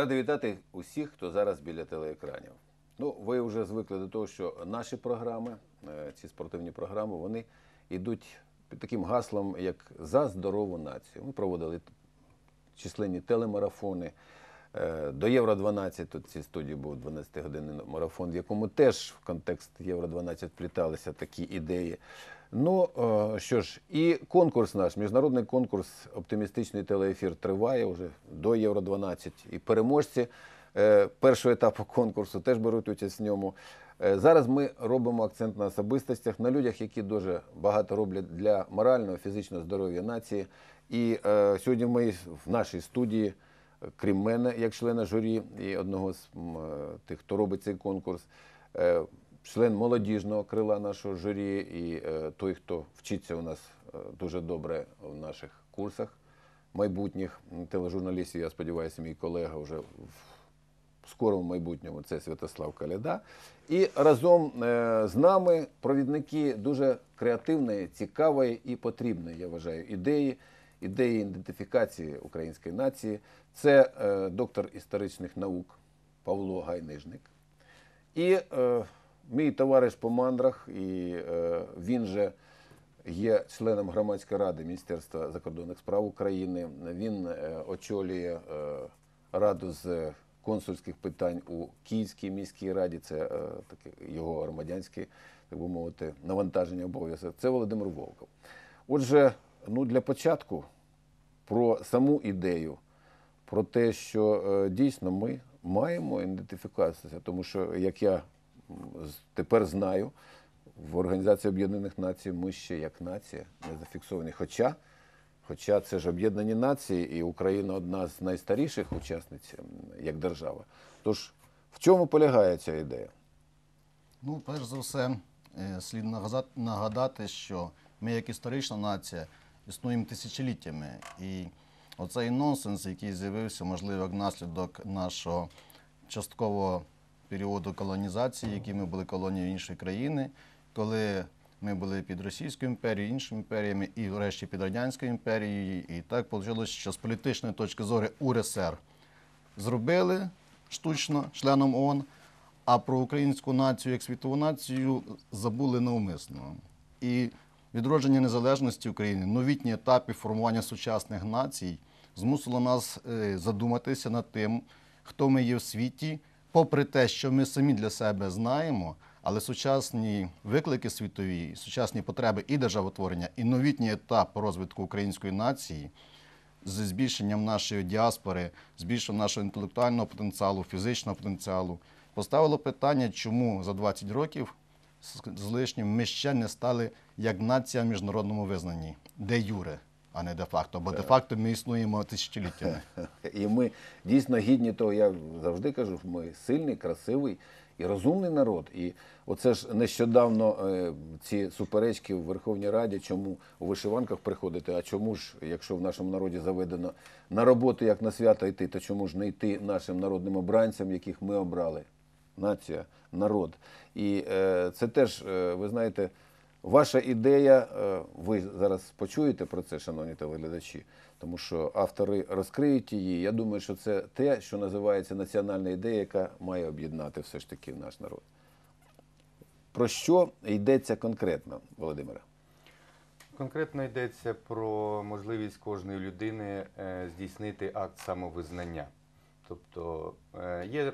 Радий вітати усіх, хто зараз біля телеекранів. Ну, ви вже звикли до того, що наші програми, е, ці спортивні програми, вони йдуть під таким гаслом, як за здорову націю. Ми проводили численні телемарафони. Е, До Євро 12 тут цій студії був 12-годинний марафон, в якому теж в контекст Євро 12 впліталися такі ідеї. Ну е, що ж, і конкурс наш, міжнародний конкурс оптимістичний телеефір триває вже до Євро 12. І переможці е, першого етапу конкурсу теж беруть участь в ньому. Е, Зараз ми робимо акцент на особистостях, на людях, які дуже багато роблять для морального, фізичного здоров'я нації. І е, сьогодні ми в нашій студії, крім мене, як члена журі і одного з е, тих, хто робить цей конкурс, е, член молодіжного крила нашого журі і е, той, хто вчиться у нас е, дуже добре в наших курсах майбутніх тележурналістів. Я сподіваюся, мій колега вже в скорому майбутньому це Святослав Каляда. І разом е, з нами провідники дуже креативної, цікавої і потрібної, я вважаю, ідеї, ідеї ідентифікації української нації. Це доктор історичних наук Павло Гайнижник. І мій товариш по мандрах, і е, він же є членом громадської ради Міністерства закордонних справ України. Він е, очолює е, раду з консульських питань у Київській міській раді. Це е, таке його громадянське, так би мовити, навантаження обов'язок. Це Володимир Волков. Отже, ну для початку про саму ідею, про те, що е, дійсно ми маємо ідентифікацію, тому що, як я тепер знаю, в Організації Об'єднаних Націй ми ще як нація не зафіксовані. Хоча, хоча це ж об'єднані нації, і Україна одна з найстаріших учасниць як держава. Тож в чому полягає ця ідея? Ну, перш за все, е, слід нагадати, що ми, як історична нація, існуємо тисячоліттями. І оцей нонсенс, який з'явився, можливо, як наслідок нашого часткового періоду колонізації, який ми були колонією іншої країни, коли ми були під Російською імперією, іншими імперіями, і врешті під Радянською імперією. І так вийшло, що з політичної точки зору УРСР зробили штучно членом ООН, а про українську націю як світову націю забули навмисно. І відродження незалежності України, новітні етапи формування сучасних націй змусило нас е, задуматися над тим, хто ми є в світі, попри те, що ми самі для себе знаємо, але сучасні виклики світові, сучасні потреби і державотворення, і новітній етап розвитку української нації з збільшенням нашої діаспори, збільшенням нашого інтелектуального потенціалу, фізичного потенціалу, поставило питання, чому за 20 років з лишнім ми ще не стали як нація в міжнародному визнанні, де юре, а не де факто. Бо де факто ми існуємо тисячоліттями. І ми дійсно гідні того, я завжди кажу, ми сильний, красивий і розумний народ. І оце ж нещодавно е, ці суперечки в Верховній Раді, чому у вишиванках приходити, а чому ж, якщо в нашому народі заведено на роботу як на свято йти, то чому ж не йти нашим народним обранцям, яких ми обрали? Нація, народ. І е, це теж, е, ви знаєте, Ваша ідея, е, ви зараз почуєте про це, шановні телеглядачі, тому що автори розкриють її. Я думаю, що це те, що називається національна ідея, яка має об'єднати все ж таки наш народ. Про що йдеться конкретно, Володимире? Конкретно йдеться про можливість кожної людини е, здійснити акт самовизнання. Тобто е, є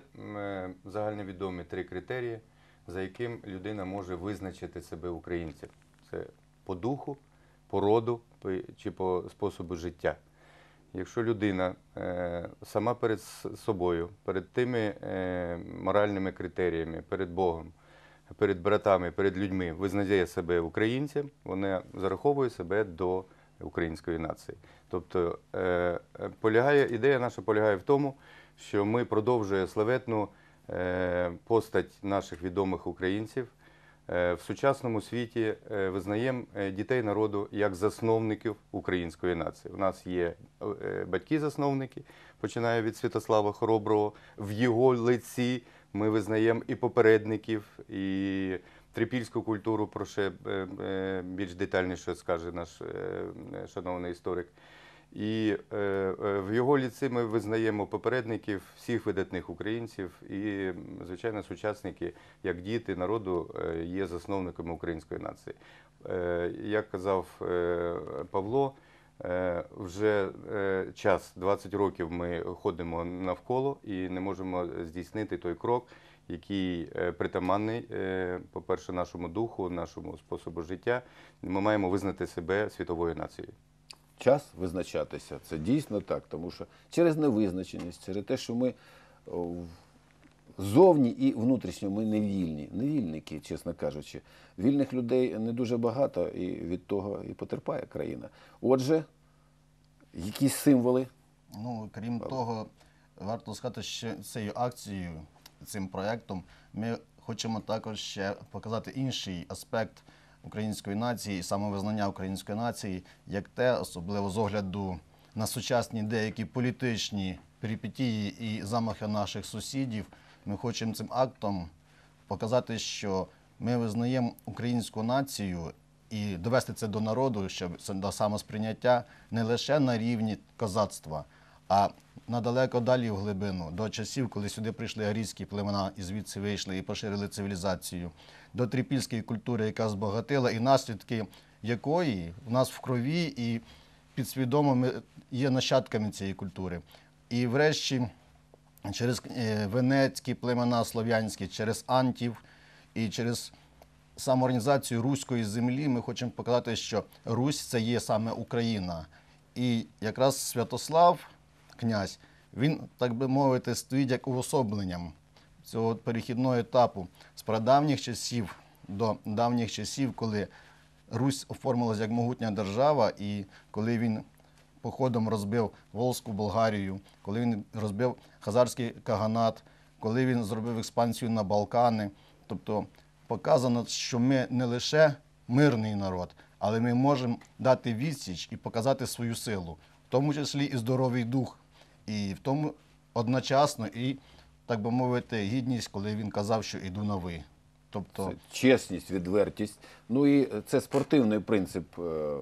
загальновідомі три критерії, за яким людина може визначити себе українцем. Це по духу, по роду чи по способу життя. Якщо людина е, сама перед собою, перед тими е, моральними критеріями, перед Богом, перед братами, перед людьми визнає себе українцем, вона зараховує себе до української нації. Тобто е, полягає, ідея наша полягає в тому, що ми продовжуємо славетну постать наших відомих українців. Е, В сучасному світі е, визнаємо е, дітей народу як засновників української нації. У нас є е, батьки-засновники, починає від Святослава Хороброго. В його лиці ми визнаємо і попередників, і трипільську культуру, про що е, е, більш детальніше скаже наш е, е, шановний історик. І е, е, в його ліці ми визнаємо попередників всіх видатних українців і, звичайно, сучасники, як діти народу, е, є засновниками української нації. Як казав Павло, вже час 20 років ми ходимо навколо і не можемо здійснити той крок, який притаманний, по-перше, нашому духу, нашому способу життя. Ми маємо визнати себе світовою нацією. Час визначатися. Це дійсно так, тому що через невизначеність, через те, що ми о, зовні і внутрішньо ми не вільні, невільники, чесно кажучи. Вільних людей не дуже багато, і від того і потерпає країна. Отже, якісь символи. Ну, крім того, варто сказати, що цією акцією, цим проєктом, ми хочемо також ще показати інший аспект української нації самовизнання української нації, як те, особливо з огляду на сучасні деякі політичні перипетії і замахи наших сусідів. Ми хочемо цим актом показати, що ми визнаємо українську націю і довести це до народу, щоб до самосприйняття не лише на рівні козацтва, а на далеко далі в глибину, до часів, коли сюди прийшли арійські племена і звідси вийшли і поширили цивілізацію, до трипільської культури, яка збагатила, і наслідки якої в нас в крові і підсвідомо ми є нащадками цієї культури. І врешті через е, венецькі племена слов'янські, через антів і через самоорганізацію руської землі ми хочемо показати, що Русь це є саме Україна. І якраз Святослав, князь, він, так би мовити, стоїть як уособленням цього перехідного етапу. З прадавніх часів до давніх часів, коли Русь оформилась як могутня держава, і коли він походом розбив Волзьку Болгарію, коли він розбив Хазарський Каганат, коли він зробив експансію на Балкани. Тобто показано, що ми не лише мирний народ, але ми можемо дати відсіч і показати свою силу, в тому числі і здоровий дух, і в тому одночасно і, так би мовити, гідність, коли він казав, що іду на ви. Тобто, Це чесність, відвертість. Ну і це спортивний принцип е,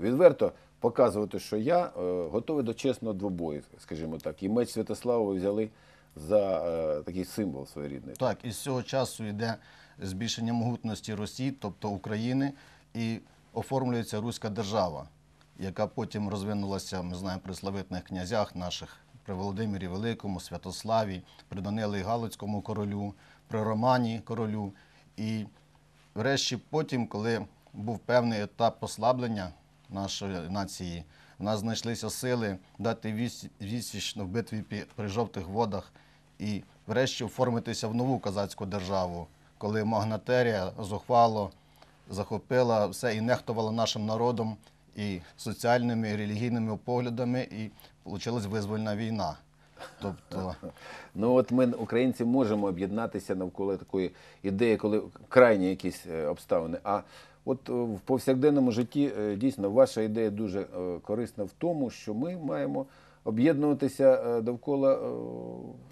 відверто показувати, що я е, готовий до чесного двобою, скажімо так. І меч Святослава взяли за е, такий символ своєрідний. Так, і з цього часу йде збільшення могутності Росії, тобто України, і оформлюється Руська держава, яка потім розвинулася, ми знаємо, при славетних князях наших, при Володимирі Великому, Святославі, при Данилі Галицькому королю, при Романі королю. І врешті потім, коли був певний етап послаблення нашої нації, в нас знайшлися сили дати відсіч в битві при жовтих водах і врешті оформитися в нову козацьку державу, коли магнатерія зухвало захопила все і нехтувала нашим народом і соціальними, і релігійними поглядами, і почалась визвольна війна. Тобто, Ну от ми, українці, можемо об'єднатися навколо такої ідеї, коли крайні якісь е, обставини. А от е, в повсякденному житті е, дійсно ваша ідея дуже корисна в тому, що ми маємо об'єднуватися довкола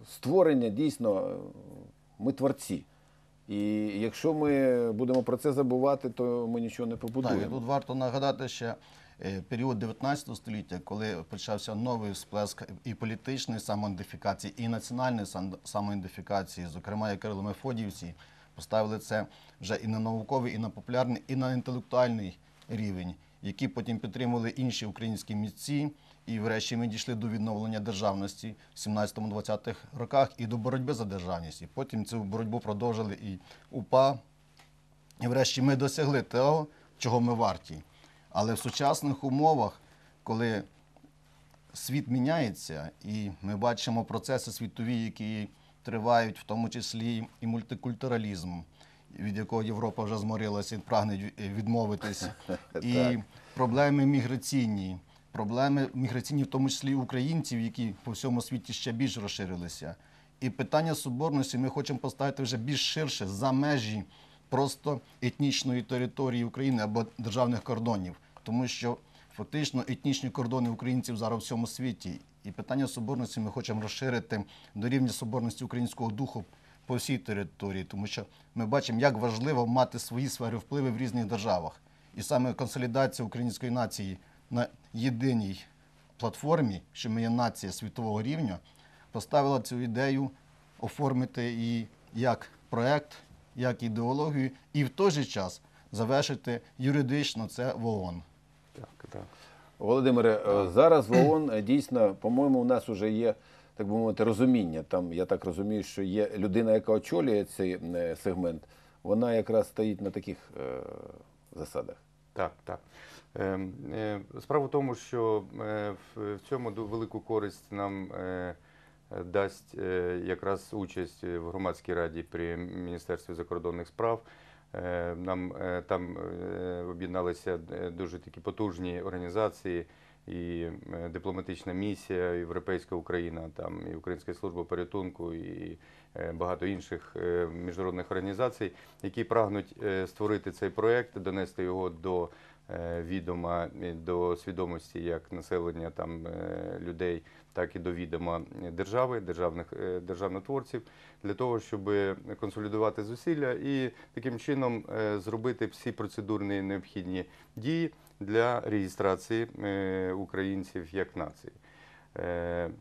створення дійсно. Ми творці. І якщо ми будемо про це забувати, то ми нічого не так, і тут варто нагадати ще період 19 століття, коли почався новий сплеск і політичної самоідентифікації, і національної сам- самоідентифікації, зокрема, як Кирило Мефодіївці, поставили це вже і на науковий, і на популярний, і на інтелектуальний рівень, які потім підтримували інші українські митці. І врешті ми дійшли до відновлення державності в 17-20-х роках і до боротьби за державність. І потім цю боротьбу продовжили і УПА, і врешті ми досягли того, чого ми варті. Але в сучасних умовах, коли світ міняється, і ми бачимо процеси світові, які тривають, в тому числі і мультикультуралізм, від якого Європа вже зморилася і прагне від- відмовитися, і проблеми міграційні, проблеми міграційні, в тому числі українців, які по всьому світі ще більш розширилися. І питання соборності ми хочемо поставити вже більш ширше за межі просто етнічної території України або державних кордонів, тому що фактично етнічні кордони українців зараз в всьому світі. І питання соборності ми хочемо розширити до рівня соборності українського духу по всій території, тому що ми бачимо, як важливо мати свої сфери впливу в різних державах. І саме консолідація української нації на єдиній платформі, що ми є нація світового рівня, поставила цю ідею оформити її як проект, як ідеологію, і в той же час завершити юридично це в ООН. Так, так. Володимире, е, зараз в ООН е, дійсно, по-моєму, у нас вже є, так би мовити, розуміння. Там, я так розумію, що є людина, яка очолює цей е, сегмент, вона якраз стоїть на таких е, засадах. Так, так. Ем, Справа в тому, що в цьому велику користь нам дасть е, якраз участь в громадській раді при Міністерстві закордонних справ. Е, Нам е, там об'єдналися дуже такі потужні організації. І дипломатична місія, Європейська Україна, там і Українська служба порятунку, і багато інших міжнародних організацій, які прагнуть створити цей проект, донести його до відома, до свідомості як населення там людей, так і до відома держави, державних е, державнотворців, для того, щоб консолідувати зусилля і таким чином е, зробити всі процедурні необхідні дії для реєстрації е, українців як нації.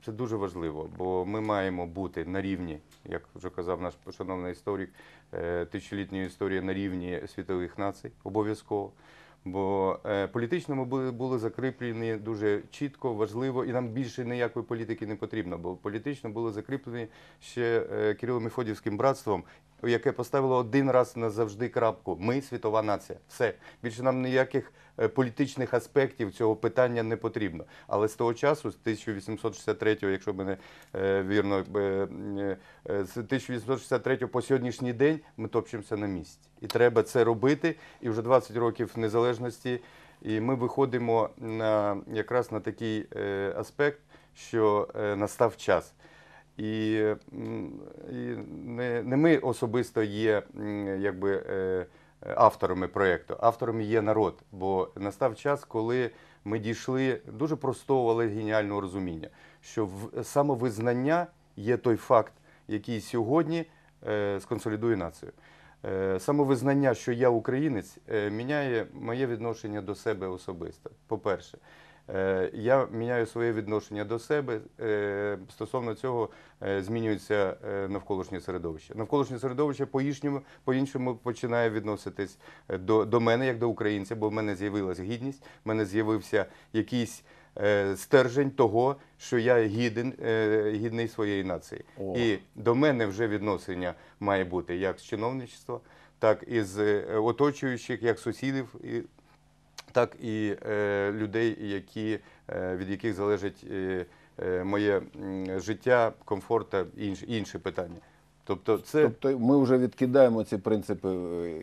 Це дуже важливо, бо ми маємо бути на рівні, як вже казав наш шановний історик, тисячолітньої історії на рівні світових націй обов'язково. Бо е, політично ми були, були закріплені дуже чітко, важливо, і нам більше ніякої політики не потрібно, бо політично були закріплені ще е, Кирило-Мефодівським братством, яке поставило один раз назавжди крапку. Ми світова нація. Все більше нам ніяких е, політичних аспектів цього питання не потрібно. Але з того часу, з 1863, якщо мене е, вірно, е, з 1863 по сьогоднішній день ми топчемося на місці. І треба це робити. І вже 20 років незалежності. І ми виходимо на якраз на такий аспект, що настав час. І, і не, не ми особисто є якби, е, авторами проєкту, авторами є народ. Бо настав час, коли ми дійшли дуже простого, але геніального розуміння, що в, самовизнання є той факт, який сьогодні е, сконсолідує націю. Е, Самовизнання, що я українець, міняє моє відношення до себе особисто. По-перше, Е, я міняю своє відношення до себе. е, Стосовно цього е, змінюється е, навколишнє середовище. Навколишнє середовище по-іншому, по-іншому починає відноситись е, до, до мене, як до українця, бо в мене з'явилася гідність, в мене з'явився якийсь е, стержень того, що я гіден, е, гідний своєї нації. О. І до мене вже відношення має бути як з чиновництва, так і з е, оточуючих, як сусідів, так і е, людей, які, е, від яких залежить е, моє життя, комфорт та інші, інші питання. Тобто, це Тобто ми вже відкидаємо ці принципи,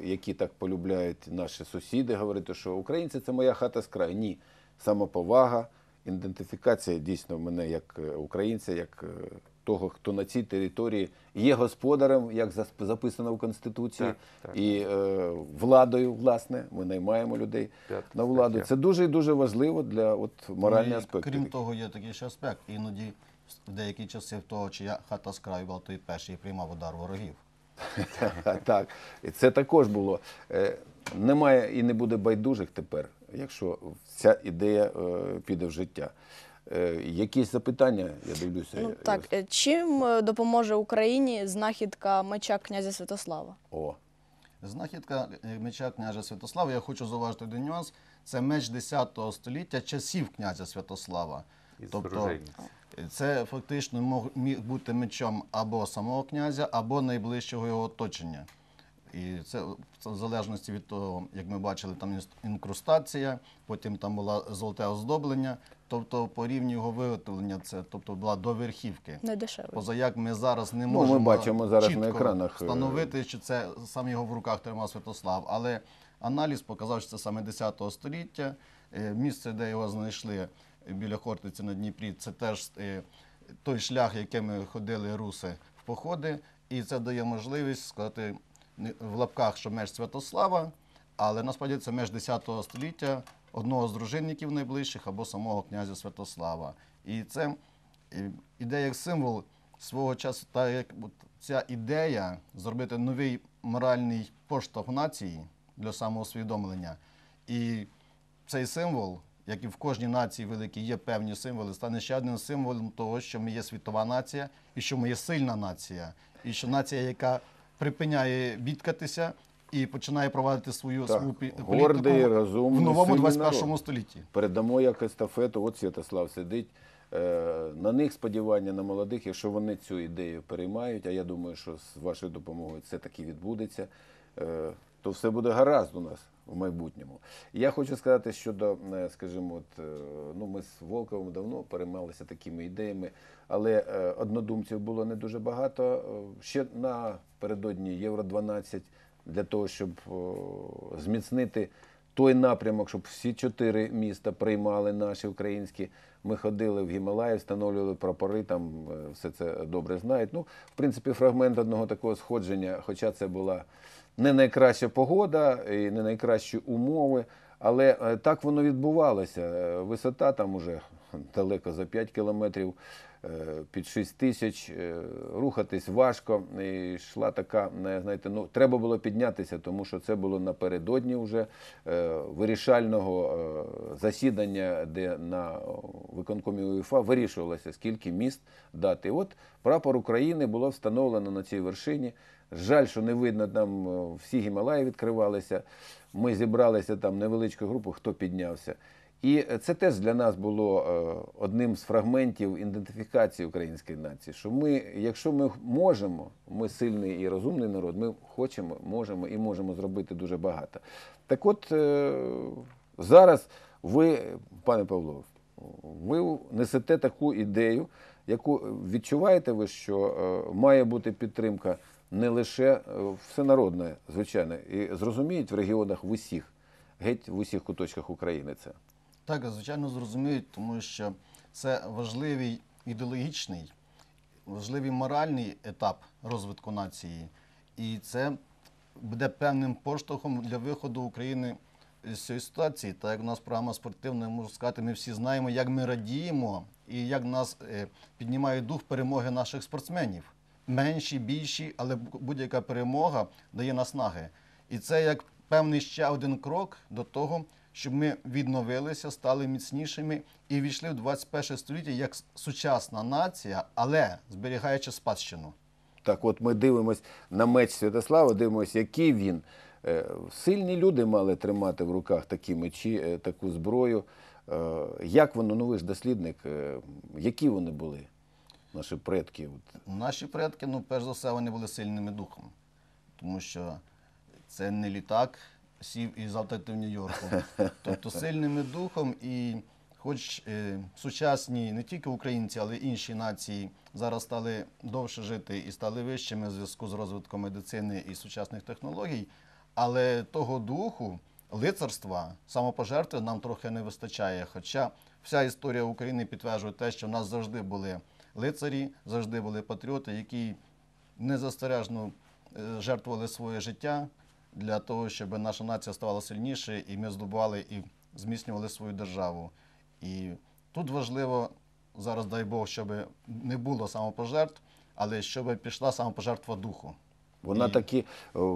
які так полюбляють наші сусіди, говорити, що українці це моя хата з краю. Ні. Самоповага, ідентифікація дійсно мене як українця, як того, хто на цій території є господарем, як записано в Конституції, Так, так. і е, владою, власне, ми наймаємо людей Так, на владу. так, Це дуже і дуже важливо для от, морального Ну, аспекту. Крім того, є такий ще аспект. Іноді в деякі часи в того, чия хата з краю була, той перший приймав удар ворогів. Так, і це також було. Е, Немає і не буде байдужих тепер, якщо ця ідея е, піде в життя. Е, Якісь запитання, я дивлюся. Ну так, е, чим е, допоможе Україні знахідка меча князя Святослава? О, Знахідка меча князя Святослава, я хочу зауважити один нюанс. Це меч 10 століття часів князя Святослава. із Тобто це фактично мог- міг бути мечом або самого князя, або найближчого його оточення. І це це в залежності від того, як ми бачили, там інкрустація, потім там було золоте оздоблення, тобто по рівні його виготовлення це тобто була до верхівки. Не. Поза як ми зараз не Ну, можемо ми бачимо зараз чітко на екранах, е, встановити, що це сам його в руках тримав Святослав. Але аналіз показав, що це саме 10 століття. Е, Місце, де його знайшли біля Хортиці на Дніпрі, це теж е, той шлях, якими ходили руси в походи. І це дає можливість сказати в лапках, що меч Святослава, але насправді це меч 10 століття одного з дружинників найближчих або самого князя Святослава. І це е, іде як символ свого часу, та як ця ідея зробити новий моральний поштовх нації для самоусвідомлення. І цей символ як і в кожній нації великій є певні символи, стане ще одним символом того, що ми є світова нація і що ми є сильна нація, і що нація, яка припиняє бідкатися і починає провадити свою Так, свою політику розумний, в новому сильний 21 столітті. Передамо як естафету, от Святослав сидить. Е, На них сподівання на молодих, якщо вони цю ідею переймають, а я думаю, що з вашою допомогою це таки відбудеться, е, то все буде гаразд у нас в майбутньому. Я хочу сказати щодо, е, скажімо, от, ну ми з Волковим давно переймалися такими ідеями, але однодумців було не дуже багато. Ще напередодні Євро 12 для того, щоб зміцнити той напрямок, щоб всі чотири міста приймали наші українські. Ми ходили в Гімалаї, встановлювали прапори, там е, все це добре знають. Ну, в принципі, фрагмент одного такого сходження, хоча це була не найкраща погода і не найкращі умови, але е, так воно відбувалося. Е, Висота там уже далеко за 5 кілометрів, під 6 тисяч, е, рухатись важко. І йшла така, знаєте, ну треба було піднятися, тому що це було напередодні вже е, вирішального е, засідання, де на виконкомі УЄФА вирішувалося, скільки міст дати. От прапор України було встановлено на цій вершині. Жаль, що не видно, там е, всі Гімалаї відкривалися. Ми зібралися там невеличку групу, хто піднявся. І це теж для нас було е, одним з фрагментів ідентифікації української нації. Що ми, якщо ми можемо, ми сильний і розумний народ, ми хочемо, можемо і можемо зробити дуже багато. Так от е, зараз ви, пане Павло, ви несете таку ідею, яку відчуваєте ви, що е, має бути підтримка не лише е, всенародна, звичайно, і зрозуміють в регіонах в усіх, геть в усіх куточках України це. Так, звичайно, зрозуміють, тому що це важливий ідеологічний, важливий моральний етап розвитку нації. І це буде певним поштовхом для виходу України з цієї ситуації. Так як у нас програма спортивна, можу сказати, ми всі знаємо, як ми радіємо і як нас е, піднімає дух перемоги наших спортсменів. Менші, більші, але будь-яка перемога дає наснаги. І це як певний ще один крок до того, щоб ми відновилися, стали міцнішими і війшли в 21 століття як сучасна нація, але зберігаючи спадщину. Так, от ми дивимось на меч Святослава, дивимося, який він. Е, Сильні люди мали тримати в руках такі мечі, е, таку зброю. Е, Як воно, ну ви ж дослідник, які вони були, наші предки? Наші предки, ну, перш за все, вони були сильними духом, тому що це не літак сів і завтра ти в Нью-Йорку. Тобто сильними духом і хоч е, сучасні не тільки українці, але й інші нації зараз стали довше жити і стали вищими в зв'язку з розвитком медицини і сучасних технологій, але того духу, лицарства, самопожертви нам трохи не вистачає. Хоча вся історія України підтверджує те, що в нас завжди були лицарі, завжди були патріоти, які незастережно е, жертвували своє життя для того, щоб наша нація ставала сильніше, і ми здобували і зміцнювали свою державу. І тут важливо зараз, дай Бог, щоб не було самопожертв, але щоб пішла самопожертва духу. Вона І- такі,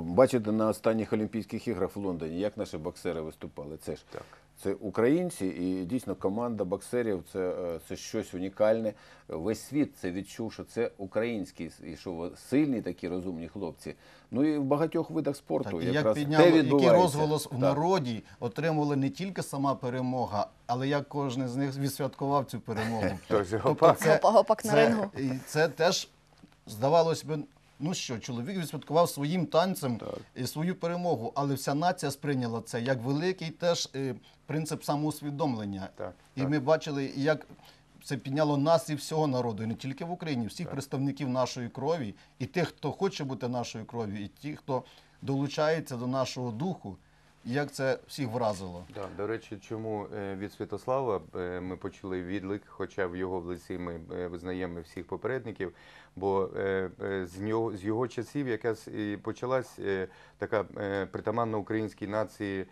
бачите, на останніх Олімпійських іграх в Лондоні, як наші боксери виступали. Це ж Так. Це українці, і дійсно команда боксерів це, е, це щось унікальне. Весь світ це відчув, що це українські, і що сильні такі розумні хлопці. Ну і в багатьох видах спорту Так, і як якраз підняло, те який відбувається. розголос в народі отримували не тільки сама перемога, але як кожен з них відсвяткував цю перемогу. Тобто це, рингу. і це теж здавалось би, ну що, чоловік відсвяткував своїм танцем і свою перемогу, але вся нація сприйняла це як великий теж е, принцип самоусвідомлення. Так, і так. ми бачили, як це підняло нас і всього народу, і не тільки в Україні, всіх представників нашої крові, і тих, хто хоче бути нашою кров'ю, і ті, хто долучається до нашого духу, як це всіх вразило. Да, до речі, чому е, від Святослава е, ми почули відлик, хоча в його в лиці ми е, визнаємо всіх попередників, бо з нього з його часів якраз і почалась така притаманна українській нації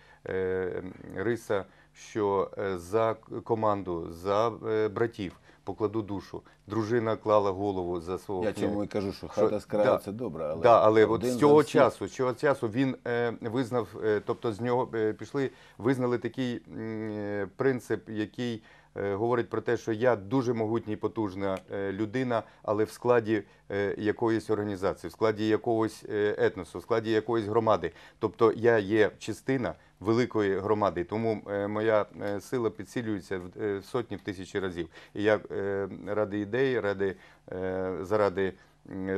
риса, що за команду, за братів покладу душу. Дружина клала голову за свого Я чому і кажу, що хата з краю це добре, але, да, але от з цього всіх. часу, з цього часу він е, визнав, е, тобто з нього е, пішли, визнали такий е, принцип, який е, говорить про те, що я дуже могутня і потужна е, людина, але в складі е, якоїсь організації, в складі якогось етносу, в складі якоїсь громади. Тобто я є частина великої громади, тому е, моя е, сила підсилюється в е, сотні в тисячі разів. І я ради ідеї, ради заради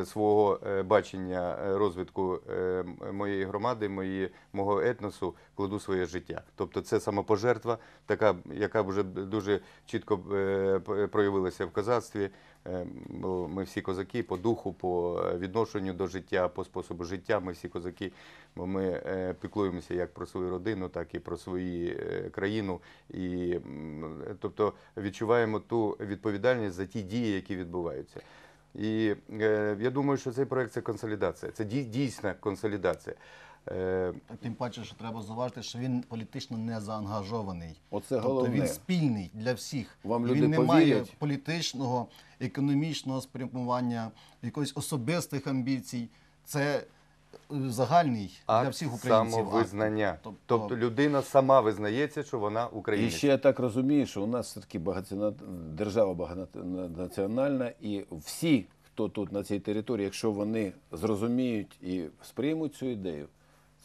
свого е, бачення е, розвитку е, моєї громади, мої, мого етносу кладу своє життя. Тобто це самопожертва, така, яка вже дуже чітко е, проявилася в козацтві. Е, Ми всі козаки по духу, по відношенню до життя, по способу життя. Ми всі козаки, бо ми е, піклуємося як про свою родину, так і про свою е, країну. І тобто відчуваємо ту відповідальність за ті дії, які відбуваються. І е, я думаю, що цей проект це консолідація, це дій- дійсна консолідація. Е, Тим паче, що треба зауважити, що він політично не заангажований. Оце тобто головне. він спільний для всіх. Вам він люди не має повірять? політичного, економічного спрямування, якоїсь особистих амбіцій. Це загальний для всіх українців. самовизнання. акт. Тобто людина сама визнається, що вона І українець. ще я так розумію, що у нас все-таки багатина... держава багатонаціональна, і всі, хто тут на цій території, якщо вони зрозуміють і сприймуть цю ідею,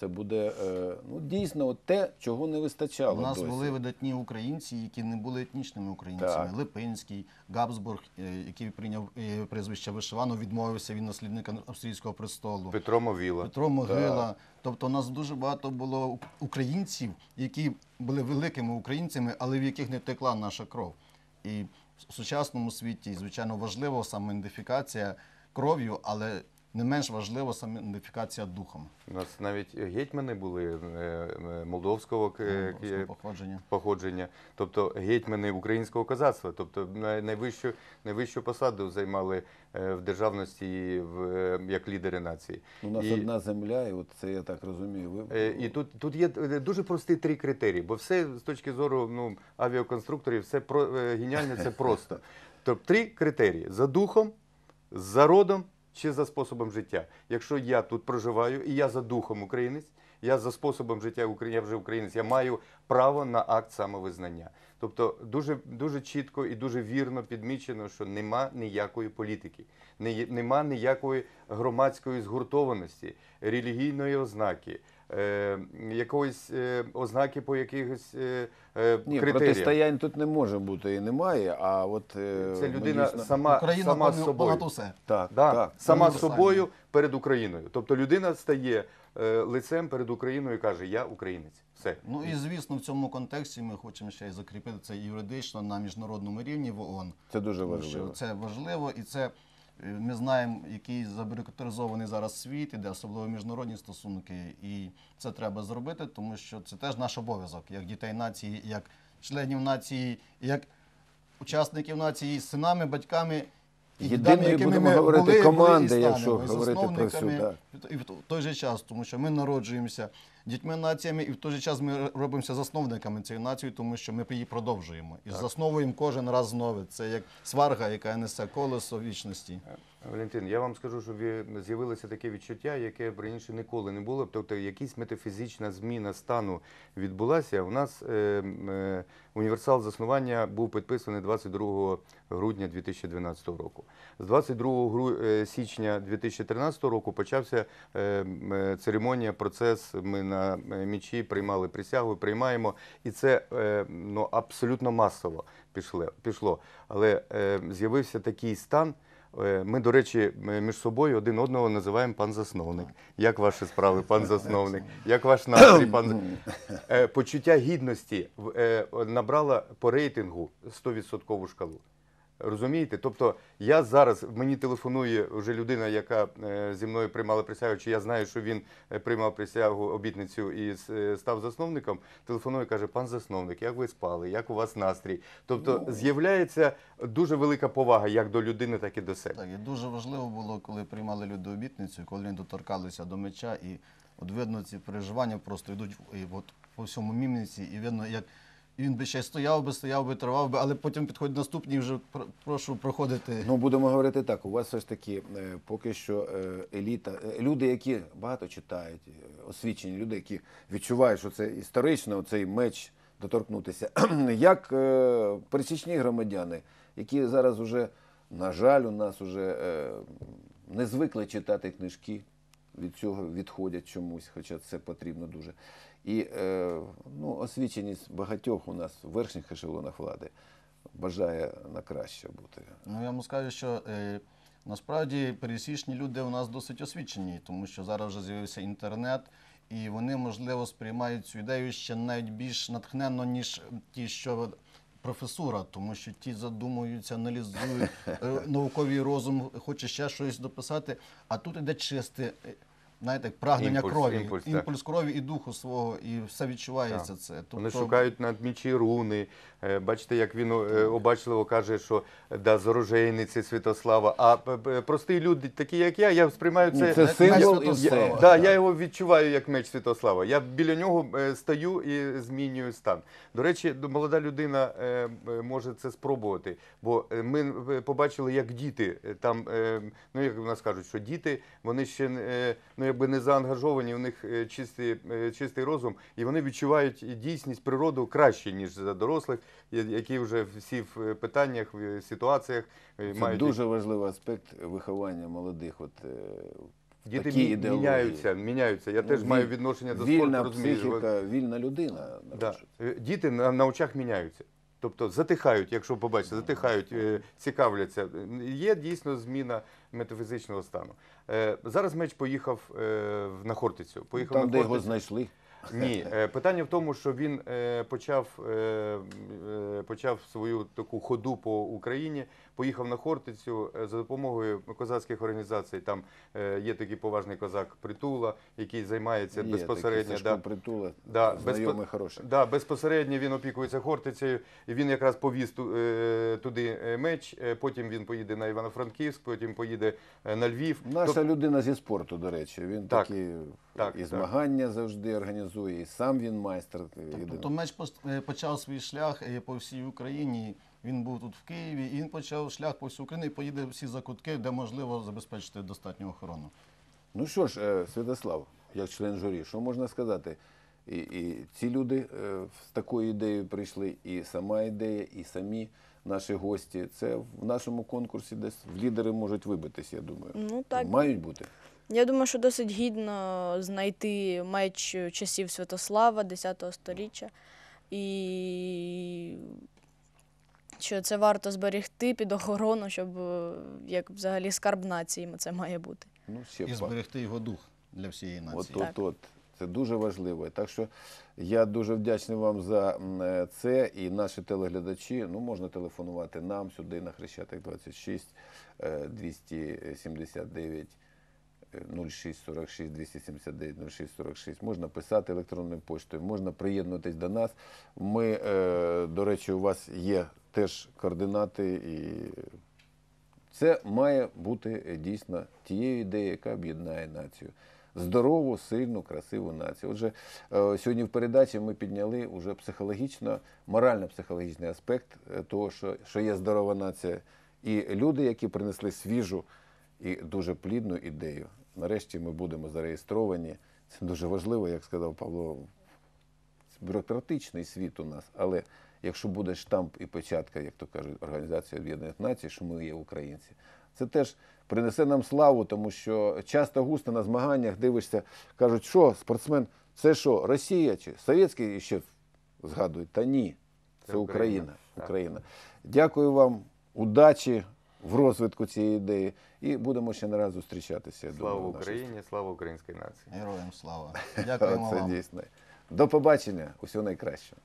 це буде е, ну, дійсно от те, чого не вистачало. У нас досі. були видатні українці, які не були етнічними українцями. Так. Липинський, Габсбург, е, який прийняв е, прізвище Вишиванов, відмовився від наслідника австрійського престолу. Петро Мовіла. Петро Могила. Тобто у нас дуже багато було українців, які були великими українцями, але в яких не текла наша кров. І в сучасному світі, звичайно, важлива самоідентифікація кров'ю, але не менш важлива самоідентифікація духом. У нас навіть гетьмани були е, е, молдовського к- Молдовського походження. походження, тобто гетьмани українського козацтва, тобто найвищу, найвищу посаду займали е, в державності в, е, як лідери нації. У нас І- одна земля, і от це я так розумію. Ви... Е, І тут, тут є е, дуже прості три критерії, бо все з точки зору ну, авіаконструкторів, все про, е, геніальне, це просто. Тобто три критерії: за духом, за родом чи за способом життя. Якщо я тут проживаю і я за духом українець, я за способом життя я вже українець, я маю право на акт самовизнання. Тобто дуже, дуже чітко і дуже вірно підмічено, що нема ніякої політики, нема ніякої громадської згуртованості, релігійної ознаки, якоїсь е, ознаки по якихось е, е, Ні, критеріях. протистоянь тут не може бути і немає, а от е, Це людина дійсно- сама, Україна сама з собою. усе. Так, Да, так. сама з собою перед Україною. Тобто людина стає е, лицем перед Україною і каже: Я українець. Все. Ну і звісно, в цьому контексті ми хочемо ще й закріпити це юридично на міжнародному рівні в ООН. Це дуже Тому важливо. що це важливо, і це е, ми знаємо, який забюрократизований зараз світ, іде особливо міжнародні стосунки, і це треба зробити, тому що це теж наш обов'язок, як дітей нації, як членів нації, як учасників нації з синами, батьками. і Єдиної, якими будемо ми говорити, були, були і команди, станемо, якщо і говорити про засновниками, і в той же час, тому що ми народжуємося дітьми націями, і в той же час ми робимося засновниками цієї нації, тому що ми її продовжуємо. І засновуємо кожен раз знову. Це як сварга, яка несе колесо вічності. Валентин, я вам скажу, що ви- з'явилося таке відчуття, яке раніше ніколи не було. Тобто, якась метафізична зміна стану відбулася. У нас е, е, універсал заснування був підписаний 22 грудня 2012 року. З 22 гру- е, січня 2013 року почався е, е, церемонія, процес. Ми на е, мічі приймали присягу, приймаємо, і це е, ну, абсолютно масово пішло. Але е, з'явився такий стан. Е, Ми, до речі, між собою один одного називаємо пан засновник. Як ваші справи, пан засновник? Як ваш настрій, пан Е, почуття гідності е, набрало по рейтингу 100% шкалу. Розумієте? Тобто я зараз мені телефонує вже людина, яка е, зі мною приймала присягу, чи я знаю, що він е, приймав присягу обітницю і е, став засновником. Телефонує, каже: пан засновник, як ви спали, як у вас настрій? Тобто з'являється дуже велика повага як до людини, так і до себе. Так, і дуже важливо було, коли приймали люди обітницю, коли вони доторкалися до меча, і от видно ці переживання просто йдуть і от по всьому мімниці, і видно, як він би ще стояв би, стояв би, тривав би, але потім підходить наступний вже прошу проходити. Ну, будемо говорити так. У вас все ж таки е, поки що е, еліта, е, люди, які багато читають, освічені люди, які відчувають, що це історично, цей меч доторкнутися. Як пересічні громадяни, які зараз уже, на жаль, у нас уже не звикли читати книжки, від цього відходять чомусь, хоча це потрібно дуже. І е, ну, освіченість багатьох у нас в верхніх ешелонах влади бажає на краще бути. Ну я вам скажу, що е, насправді пересічні люди у нас досить освічені, тому що зараз вже з'явився інтернет, і вони, можливо, сприймають цю ідею ще навіть більш натхненно, ніж ті, що професура, тому що ті задумуються, аналізують, е, науковий розум хоче ще щось дописати. А тут іде чисте. Е, Знаєте, прагнення Імпульс, крові, імпульс, так. імпульс крові і духу свого, і все відчувається це. Вони Тобто- шукають надмічі руни. Е, Бачите, як він е, обачливо каже, що да, з оружейниці Святослава. А п- п- простий люди, такі як я, я сприймаю це. Це символ меч і Святослава. все. Да, я його відчуваю як меч Святослава. Я біля нього е, стою і змінюю стан. До речі, молода людина е, е, може це спробувати. Бо е, ми е, побачили, як діти е, там, е, ну як у нас кажуть, що діти вони ще не, е, ну якби не заангажовані, у них е, чистий, е, чистий розум, і вони відчувають дійсність природу краще ніж за дорослих, які вже всі в е, питаннях, в ситуаціях Це мають дуже важливий аспект виховання молодих. От, діти ідеології. міняються. Міняються. Я Ну, теж віль- маю відношення до Вільна спорту. розумію. психіка, вільна людина. Да. Діти на, на очах міняються. Тобто затихають, якщо побачите, затихають, е, цікавляться. Є дійсно зміна метафізичного стану. Е, Зараз меч поїхав е, на Хортицю. Поїхав Там, на де його знайшли. Ні, е, питання в тому, що він е, почав, е, почав свою таку ходу по Україні, поїхав на Хортицю за допомогою козацьких організацій. Там є такий поважний козак Притула, який займається Є безпосередньо. такий да, Притула, Да, знайомий хороший. Да, безпосередньо він опікується Хортицею. І він якраз повіз туди меч. Потім він поїде на Івано-Франківськ, потім поїде на Львів. Наша Тоб- людина зі спорту, до речі. Він Так, такі так, і так. змагання завжди організує, і сам він майстер. Тобто меч пос- е, почав свій шлях е, по всій Україні. Він був тут в Києві, і він почав шлях по всій Україні і поїде в всі закутки, де можливо забезпечити достатню охорону. Ну що ж, е, Святослав, як член журі, що можна сказати? І, і ці люди з такою ідеєю прийшли, і сама ідея, і самі наші гості. Це в нашому конкурсі десь в лідери можуть вибитися, я думаю. Ну так. Мають бути. Я думаю, що досить гідно знайти меч часів Святослава 10 століття. І що це варто зберегти під охорону, щоб е, як взагалі скарб нації це має бути. Ну, ще І зберегти його дух для всієї нації. от, от. Це дуже важливо. Так що я дуже вдячний вам за е, це і наші телеглядачі. Ну, можна телефонувати нам сюди на Хрещатик 26 е, 279 е, 06 46 279 06 46. Можна писати електронною поштою, можна приєднуватись до нас. Ми, е, до речі, у вас є теж координати і це має бути е, дійсно тією ідеєю, яка об'єднає націю. Здорову, сильну, красиву націю. Отже, е, сьогодні в передачі ми підняли уже психологічно, морально-психологічний аспект того, що, що є здорова нація. І люди, які принесли свіжу і дуже плідну ідею. Нарешті ми будемо зареєстровані. Це дуже важливо, як сказав Павло, бюрократичний світ у нас, але якщо буде штамп і печатка, як то кажуть, Організації Об'єднаних Націй, що ми є українці, це теж принесе нам славу, тому що часто густо на змаганнях дивишся, кажуть, що спортсмен, це що, Росія чи Совєтський ще згадують? Та ні, це, Це Україна. Україна. Україна. Дякую вам, удачі в розвитку цієї ідеї. І будемо ще не раз зустрічатися. я Слава думаю, в нашій Україні, слава українській нації. Героям слава. Дякуємо Це вам. дійсно. До побачення. Усього найкращого.